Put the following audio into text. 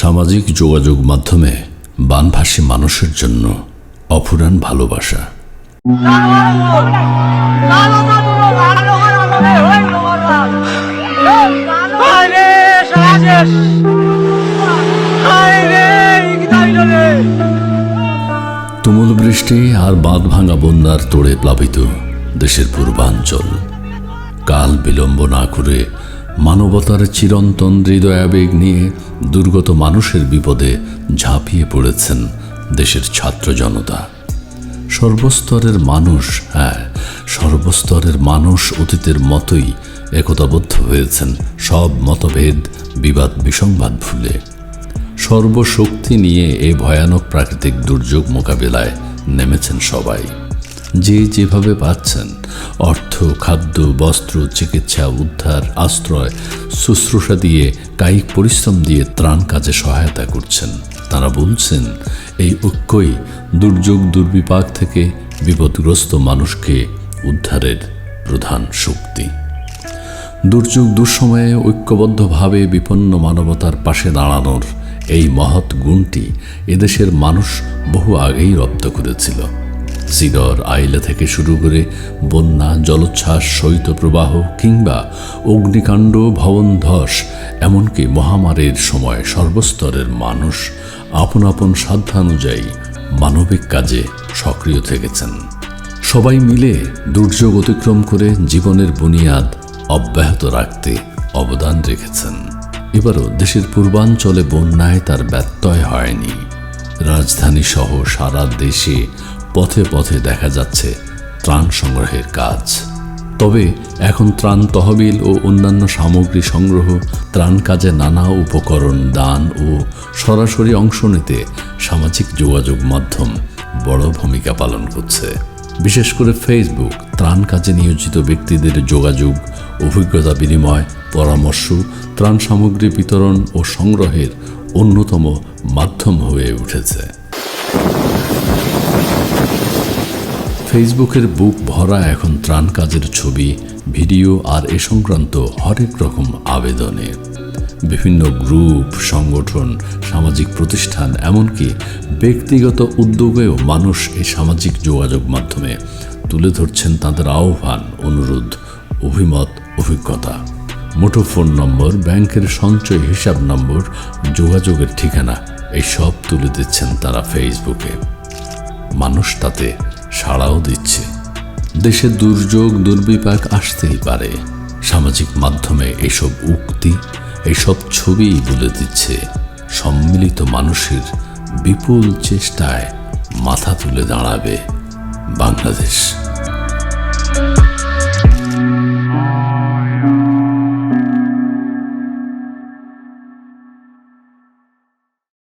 সামাজিক যোগাযোগ মাধ্যমে বানভাসী মানুষের জন্য অফুরান ভালোবাসা। তুমুল বৃষ্টি আর বাঁধ ভাঙা বন্যার তোড়ে প্লাবিত দেশের পূর্বাঞ্চল। কাল বিলম্ব না করে মানবতার চিরন্তন হৃদয়াবেগ নিয়ে দুর্গত মানুষের বিপদে ঝাঁপিয়ে পড়েছেন দেশের ছাত্র জনতা। সর্বস্তরের মানুষ হ্যাঁ সর্বস্তরের মানুষ অতীতের মতোই একতাবদ্ধ হয়েছেন। সব মতভেদ, বিবাদ, বিসংবাদ ভুলে। সর্বশক্তি নিয়ে এই ভয়ানক প্রাকৃতিক দুর্যোগ মোকাবিলায় নেমেছেন সবাই। যে যেভাবে পাচ্ছেন, অর্থ, খাদ্য, বস্ত্র, চিকিৎসা, উদ্ধার, আশ্রয়, শুশ্রূষা দিয়ে, কায়িক পরিশ্রম দিয়ে ত্রাণ কাজে সহায়তা করছেন। তারা বলছেন, এই ঐক্যই দুর্যোগ, দুর্বিপাক থেকে বিপদগ্রস্ত মানুষকে উদ্ধারের প্রধান শক্তি। দুর্যোগ, দুঃসময়ে ঐক্যবদ্ধভাবে বিপন্ন মানবতার পাশে দাঁড়ানোর এই মহৎ গুণটি এদেশের মানুষ বহু আগেই রপ্ত করেছিল। সিডর আইলা থেকে শুরু করে বন্যা, জলোচ্ছ্বাস, শৈত্যপ্রবাহ কিংবা অগ্নিকাণ্ড ভবন ধস এমনকি মহামারীর সময় সর্বস্তরের মানুষ আপন আপন সাধ্যানুযায়ী মানবিক কাজে সক্রিয় থেকেছেন। সবাই মিলে দুর্যোগ অতিক্রম করে জীবনের বুনিয়াদ অব্যাহত রাখতে অবদান রেখেছেন। এবারও দেশের পূর্বাঞ্চলে বন্যায় তার ব্যত্যয় হয়নি। রাজধানী সহ সারা দেশে পথে পথে দেখা যাচ্ছে ত্রাণ সংগ্রহের কাজ। তবে এখন ত্রাণ তহবিল ও অন্যান্য সামগ্রী সংগ্রহ, ত্রাণ কাজে নানা উপকরণ, দান ও সরাসরি অংশ নিতে সামাজিক যোগাযোগ মাধ্যম বড় ভূমিকা পালন করছে। বিশেষ করে ফেসবুক ত্রাণ কাজে নিয়োজিত ব্যক্তিদের যোগাযোগ, অভিজ্ঞতা বিনিময়, পরামর্শ, ত্রাণ সামগ্রী বিতরণ ও সংগ্রহের অন্যতম মাধ্যম হয়ে উঠেছে। ফেসবুকের বুক ভরা এখন ত্রাণ কাজের ছবি, ভিডিও আর এ সংক্রান্ত হরেক রকম আবেদনে। বিভিন্ন গ্রুপ, সংগঠন, সামাজিক প্রতিষ্ঠান, এমনকি ব্যক্তিগত উদ্যোগেও মানুষ এই সামাজিক যোগাযোগ মাধ্যমে তুলে ধরছেন তাদের আহ্বান, অনুরোধ, অভিমত, অভিজ্ঞতা। মুঠোফোন নম্বর, ব্যাংকের সঞ্চয় হিসাব নম্বর, যোগাযোগের ঠিকানা এই সব তুলে দিচ্ছেন তারা ফেসবুকে। মানুষ তাতে সাড়াও দিচ্ছে। দেশে দুর্যোগ, দুর্বিপাক আসতেই পারে। সামাজিক মাধ্যমে এসব উক্তি, এসব ছবি বলে দিচ্ছে সম্মিলিত মানুষের বিপুল চেষ্টায় মাথা তুলে দাঁড়াবে বাংলাদেশ।